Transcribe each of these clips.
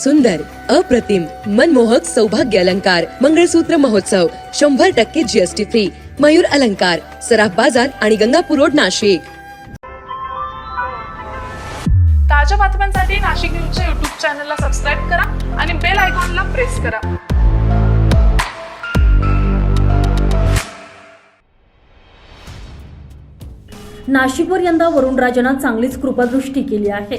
सुंदर अप्रतिम मनमोहक सौभाग्य अलंकार मंगळसूत्र महोत्सव शंभर टक्के जीएसटी फ्री मयूर अलंकार सराफ बाजार आणि गंगापूर रोड नाशिक. ताज्या बातम्यांसाठी नाशिक न्यूजच्या युट्यूब चॅनलला सबस्क्राईब करा आणि बेल आयकॉनला प्रेस करा. नाशिकवर यंदा वरुणराजानं चांगलीच कृपादृष्टी केली आहे.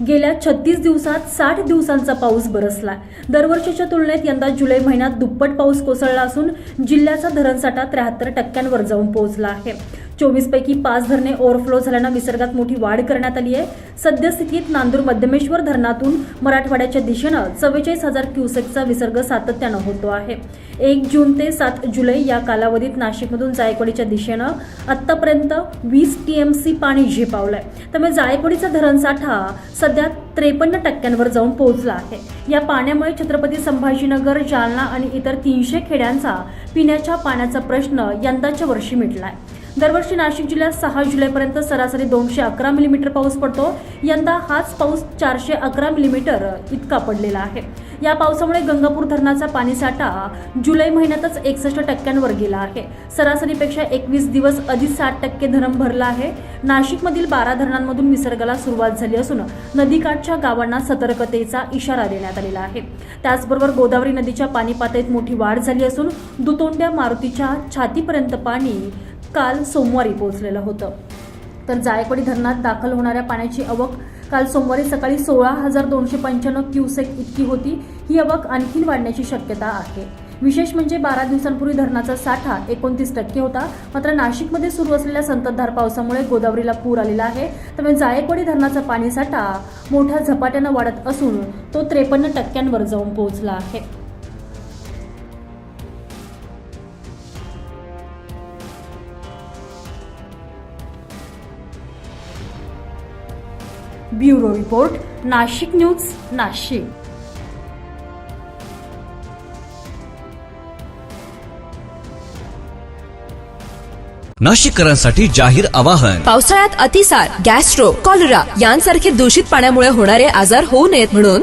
गेल्या छत्तीस दिवसात साठ दिवसांचा पाऊस बरसला. दरवर्षीच्या तुलनेत यंदा जुलै महिन्यात दुप्पट पाऊस कोसळला असून जिल्ह्याचा धरणसाठा त्र्याहत्तर टक्क्यांवर जाऊन पोहोचला आहे. चोवीस पैकी पाच धरणे ओव्हरफ्लो झाल्यानं विसर्गात मोठी वाढ करण्यात आली आहे. सद्यस्थितीत नांदूर मध्यमेश्वर धरणातून मराठवाड्याच्या दिशेनं चव्वेचाळीस हजार क्युसेकचा विसर्ग सातत्यानं होतो आहे. एक जून ते सात जुलै या कालावधीत नाशिकमधून जायकवाडीच्या दिशेनं आत्तापर्यंत वीस टीएमसी पाणी झेपावलंय. त्यामुळे जायकवाडीचा धरणसाठा सध्या त्रेपन्न टक्क्यांवर जाऊन पोहोचला आहे. या पाण्यामुळे छत्रपती संभाजीनगर जालना आणि इतर तीनशे खेड्यांचा पिण्याच्या पाण्याचा प्रश्न यंदाच्या वर्षी मिटलाय. दरवर्षी नाशिक जिल्ह्यात सहा जुलैपर्यंत सरासरी दोनशे अकरा मिलीमीटर पाऊस पडतो. यंदा हाच पाऊस चारशे अकरा मिलीमीटर इतका पडलेला आहे. या पावसामुळे गंगापूर धरणाचा पाणीसाठा जुलै महिन्यातच एकसष्ट टक्क्यांवर गेला आहे. सरासरीपेक्षा एकवीस दिवस अधिक साठ टक्के धरण भरलं आहे. नाशिकमधील बारा धरणांमधून विसर्गाला सुरुवात झाली असून नदीकाठच्या गावांना सतर्कतेचा इशारा देण्यात आलेला आहे. त्याचबरोबर गोदावरी नदीच्या पाणी पातळीत मोठी वाढ झाली असून दुतोंड्या मारुतीच्या छातीपर्यंत पाणी काल सोमवारी पोहोचलेलं होतं. तर जायकवाडी धरणात दाखल होणाऱ्या पाण्याची आवक काल सोमवारी सकाळी सोळा हजार दोनशे पंच्याण्णव क्युसेक इतकी होती. ही आवक आणखी वाढण्याची शक्यता आहे. विशेष म्हणजे बारा दिवसांपूर्वी धरणाचा साठा एकोणतीस टक्के होता. मात्र नाशिकमध्ये सुरू असलेल्या संततधार पावसामुळे गोदावरीला पूर आलेला आहे. त्यामुळे जायकवाडी धरणाचा पाणीसाठा मोठ्या झपाट्यानं वाढत असून तो त्रेपन्न टक्क्यांवर जाऊन पोहोचला आहे. Bureau report Nashik news Nashik. नाशिककरांसाठी जाहीर आवाहन. पावसाळ्यात अतिसार गॅस्ट्रो कॉलरा यांसारखे दूषित पाण्यामुळे होणारे आजार होऊ नयेत म्हणून